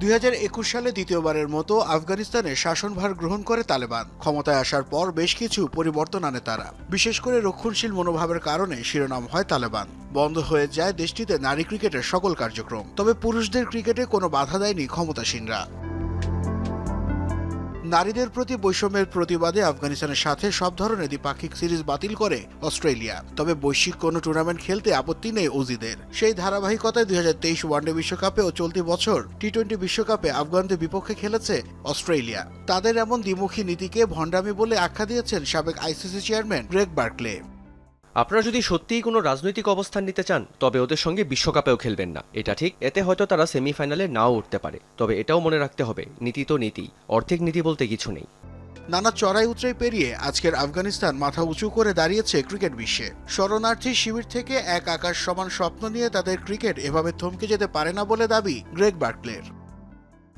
দুই হাজার একুশ সালে দ্বিতীয়বারের মতো আফগানিস্তানে শাসনভার গ্রহণ করে তালেবান। ক্ষমতায় আসার পর বেশ কিছু পরিবর্তন আনে তারা। বিশেষ করে রক্ষণশীল মনোভাবের কারণে শিরোনাম হয় তালেবান। বন্ধ হয়ে যায় দেশটিতে নারী ক্রিকেটের সকল কার্যক্রম। তবে পুরুষদের ক্রিকেটে কোনো বাধা দেয়নি ক্ষমতাসীনরা। নারীদের প্রতি বৈষম্যের প্রতিবাদে আফগানিস্তানের সাথে সব ধরনের দ্বিপাক্ষিক সিরিজ বাতিল করে অস্ট্রেলিয়া। তবে বৈশ্বিক কোনো টুর্নামেন্ট খেলতে আপত্তি নেই অজিদের সেই ধারাবাহিকতায় দুই হাজার তেইশ ওয়ানডে বিশ্বকাপে ও চলতি বছর টি টোয়েন্টি বিশ্বকাপে আফগানদের বিপক্ষে খেলেছে অস্ট্রেলিয়া। তাদের এমন দ্বিমুখী নীতিকে ভণ্ডামি বলে আখ্যা দিয়েছেন সাবেক আইসিসি চেয়ারম্যান গ্রেগ বার্কলে। আপনারা যদি সত্যিই কোনো রাজনৈতিক অবস্থান নিতে চান, তবে ওদের সঙ্গে বিশ্বকাপেও খেলবেন না। এটা ঠিক। এতে হয়তো তারা সেমিফাইনালে নাও উঠতে পারে। তবে এটাও মনে রাখতে হবে, নীতি তো নীতি অর্ধেক নীতি বলতে কিছু নেই। নানা চড়াই উতরাই পেরিয়ে আজকের আফগানিস্তান মাথা উঁচু করে দাঁড়িয়েছে ক্রিকেট বিশ্বে। শরণার্থী শিবির থেকে এক আকাশ সমান স্বপ্ন নিয়ে তাদের ক্রিকেট এভাবে থমকে যেতে পারে না বলে দাবি গ্রেগ বার্কলের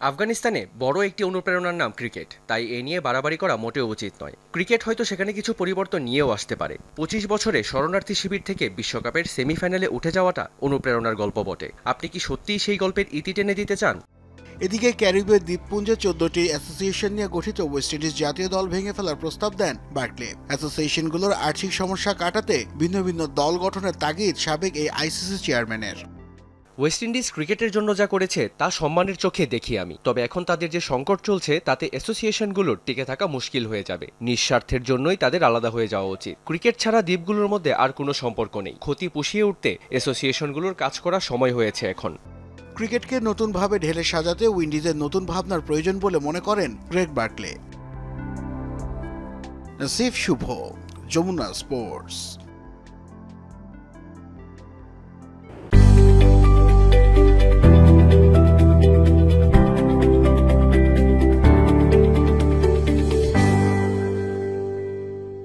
আফগানিস্তানে বড় একটি অনুপ্রেরণার নাম ক্রিকেট। তাই এ নিয়ে বাড়াবাড়ি করা মোটেও উচিত নয়। ক্রিকেট হয়তো সেখানে কিছু পরিবর্তন নিয়েও আসতে পারে। পঁচিশ বছরে শরণার্থী শিবির থেকে বিশ্বকাপের সেমিফাইনালে উঠে যাওয়াটা অনুপ্রেরণার গল্প বটে। আপনি কি সত্যিই সেই গল্পের ইতি টেনে দিতে চান? এদিকে ক্যারিবীয় দ্বীপপুঞ্জে চোদ্দটি অ্যাসোসিয়েশন নিয়ে গঠিত ওয়েস্ট ইন্ডিজ জাতীয় দল ভেঙে ফেলার প্রস্তাব দেন বার্কলে। অ্যাসোসিয়েশনগুলোর আর্থিক সমস্যা কাটাতে ভিন্ন ভিন্ন দল গঠনের তাগিদ সাবেক এই আইসিসি চেয়ারম্যানের। ওয়েস্ট ইন্ডিজ ক্রিকেটের জন্য যা করেছে, তা সম্মানের চোখে দেখি আমি। তবে এখন তাদের যে সংকট চলছে, তাতে অ্যাসোসিয়েশনগুলোর টিকে থাকা মুশকিল হয়ে যাবে। নিঃস্বার্থের জন্যই তাদের আলাদা হয়ে যাওয়া উচিত। ক্রিকেট ছাড়া দ্বীপগুলোর মধ্যে আর কোনো সম্পর্ক নেই। ক্ষতি পুষিয়ে উঠতে অ্যাসোসিয়েশনগুলোর কাজ করার সময় হয়েছে এখন। ক্রিকেটকে নতুনভাবে ঢেলে সাজাতে উইন্ডিজের নতুন ভাবনার প্রয়োজন বলে মনে করেন Greg Barclay Nasif Shuvo Jamuna sports